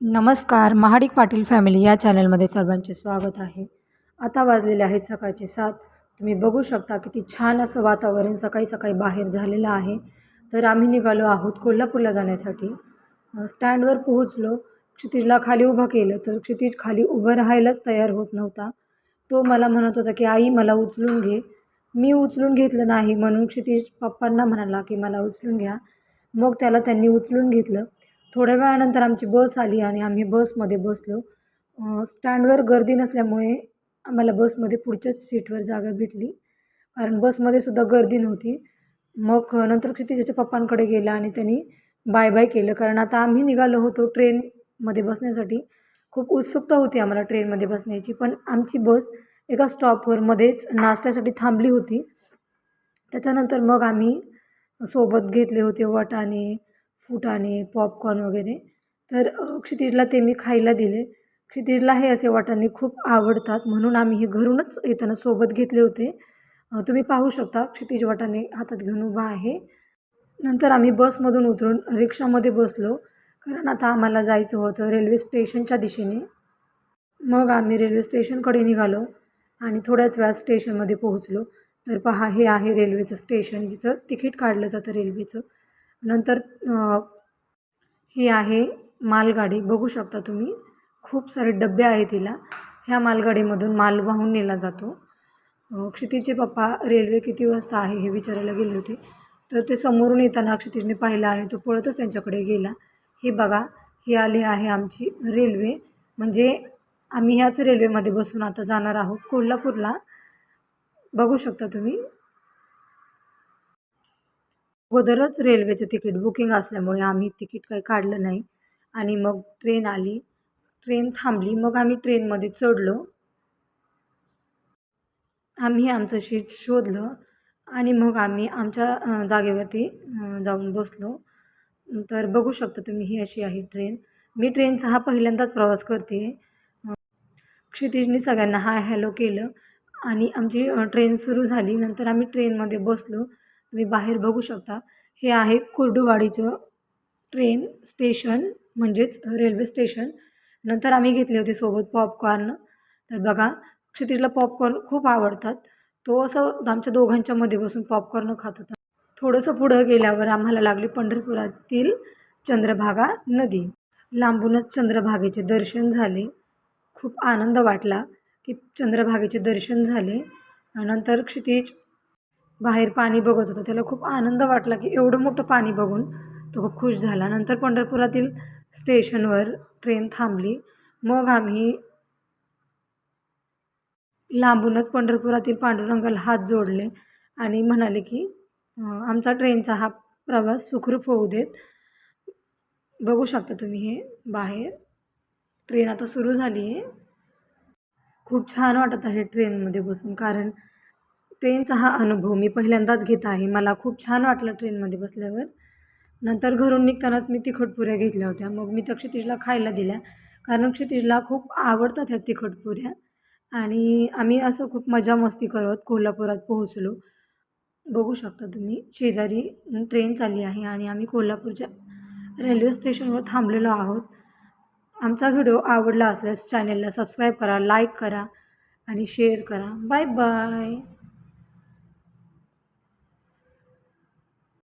नमस्कार महाडिक पाटील फॅमिली या चॅनलमध्ये सर्वांचे स्वागत आहे. आता वाजलेले आहेत सकाळचे सात. तुम्ही बघू शकता किती छान असं वातावरण सकाळी सकाळी बाहेर झालेलं आहे. तर आम्ही निघालो आहोत कोल्हापूरला जाण्यासाठी. स्टँडवर पोहोचलो. क्षितिजला खाली उभं केलं तर क्षितिज खाली उभं राहायलाच तयार होत नव्हता. तो मला म्हणत होता की आई मला उचलून घे. मी उचलून घेतलं नाही म्हणून क्षितिज पप्पांना म्हणाला की मला उचलून घ्या. मग त्याला त्यांनी उचलून घेतलं. थोड्या वेळानंतर आमची बस आली आणि आम्ही बसमध्ये बसलो. स्टँडवर गर्दी नसल्यामुळे आम्हाला बसमध्ये पुढच्याच सीटवर जागा भेटली. कारण बसमध्ये सुद्धा गर्दी नव्हती. मग नंतर क्षितिजाच्या पप्पांकडे गेला आणि त्यांनी बाय बाय केलं. कारण आता आम्ही निघालो होतो ट्रेनमध्ये बसण्यासाठी. खूप उत्सुकता होती आम्हाला ट्रेनमध्ये बसण्याची. पण आमची बस एका स्टॉपवर मध्येच नाश्त्यासाठी थांबली होती. त्याच्यानंतर मग आम्ही सोबत घेतले होते वाटाणे फुटाणे पॉपकॉर्न वगैरे. तर क्षितिजला ते मी खायला दिले. क्षितिजला हे असे वाटाणे खूप आवडतात म्हणून आम्ही हे घरूनच येताना सोबत घेतले होते. तुम्ही पाहू शकता क्षितिज वाटाणे हातात घेऊन उभा आहे. नंतर आम्ही बसमधून उतरून रिक्षामध्ये बसलो. कारण आता आम्हाला जायचं होतं रेल्वे स्टेशनच्या दिशेने. मग आम्ही रेल्वे स्टेशनकडे निघालो आणि थोड्याच वेळात स्टेशनमध्ये पोहोचलो. तर पहा हे आहे रेल्वेचं स्टेशन. जिथं तिकीट काढलं जातं रेल्वेचं. नंतर ही आहे मालगाडी. बघू शकता तुम्ही खूप सारे डबे आहे तिला ह्या मालगाडीमधून माल वाहून नेला जातो. क्षितिजचे पप्पा रेल्वे किती वाजता आहे हे विचारायला गेले होते. तर ते समोरून येताना क्षितिजने पाहिलं आणि तो पळतच त्यांच्याकडे गेला. हे बघा ही आली आहे आमची रेल्वे. म्हणजे आम्ही ह्याच रेल्वेमध्ये बसून आता जाणार आहोत कोल्हापूरला. बघू शकता तुम्ही अगोदरच रेल्वेचं तिकीट बुकिंग असल्यामुळे आम्ही तिकीट काही काढलं नाही. आणि मग ट्रेन आली. ट्रेन थांबली. मग आम्ही ट्रेनमध्ये चढलो. आम्ही आमचं सीट शोधलं. आणि मग आम्ही आमच्या जागेवरती जाऊन बसलो. तर बघू शकता तुम्ही ही अशी आहे ट्रेन. मी ट्रेनचा हा पहिल्यांदाच प्रवास करते. क्षितिजनी सगळ्यांना हाय हॅलो केलं. आणि आमची ट्रेन सुरू झाली. नंतर आम्ही ट्रेनमध्ये बसलो. तुम्ही बाहेर बघू शकता. हे आहे कुर्डुवाडीचं ट्रेन स्टेशन म्हणजेच रेल्वे स्टेशन नंतर आम्ही घेतले होते सोबत पॉपकॉर्न तर बघा क्षितिजला पॉपकॉर्न खूप आवडतात. तो असं आमच्या दोघांच्यामध्ये बसून पॉपकॉर्न खात होता. थोडंसं पुढं गेल्यावर आम्हाला लागली पंढरपुरातील चंद्रभागा नदी. लांबूनच चंद्रभागेचे दर्शन झाले. खूप आनंद वाटला की चंद्रभागेचे दर्शन झाले. नंतर क्षितिज बाहेर पाणी बघत होता. त्याला खूप आनंद वाटला की एवढं मोठं पाणी बघून तो खूप खुश झाला. नंतर पंढरपुरातील स्टेशनवर ट्रेन थांबली. मग आम्ही लांबूनच पंढरपुरातील पांडुरंगाला हात जोडले आणि म्हणाले की आमचा ट्रेनचा हा प्रवास सुखरूप होऊ देत. बघू शकता तुम्ही हे बाहेर. ट्रेन आता सुरू झाली आहे खूप छान वाटत आहे ट्रेनमध्ये बसून. कारण ट्रेनचा हा अनुभव मी पहिल्यांदाच घेत आहे. मला खूप छान वाटलं ट्रेनमध्ये बसल्यावर. नंतर घरून निघतानाच मी तिखटपुऱ्या घेतल्या होत्या. मग मी त्या क्षितिजला खायला दिल्या. कारण क्षितिजला खूप आवडतात ह्या तिखटपुऱ्या. आणि आम्ही असं खूप मजा मस्ती करत कोल्हापुरात पोहोचलो. बघू शकता तुम्ही शेजारी ट्रेन चालली आहे आणि आम्ही कोल्हापूरच्या रेल्वे स्टेशनवर थांबलेलो आहोत. आमचा व्हिडिओ आवडला असल्यास चॅनलला सबस्क्राईब करा लाईक करा आणि शेअर करा. Bye bye.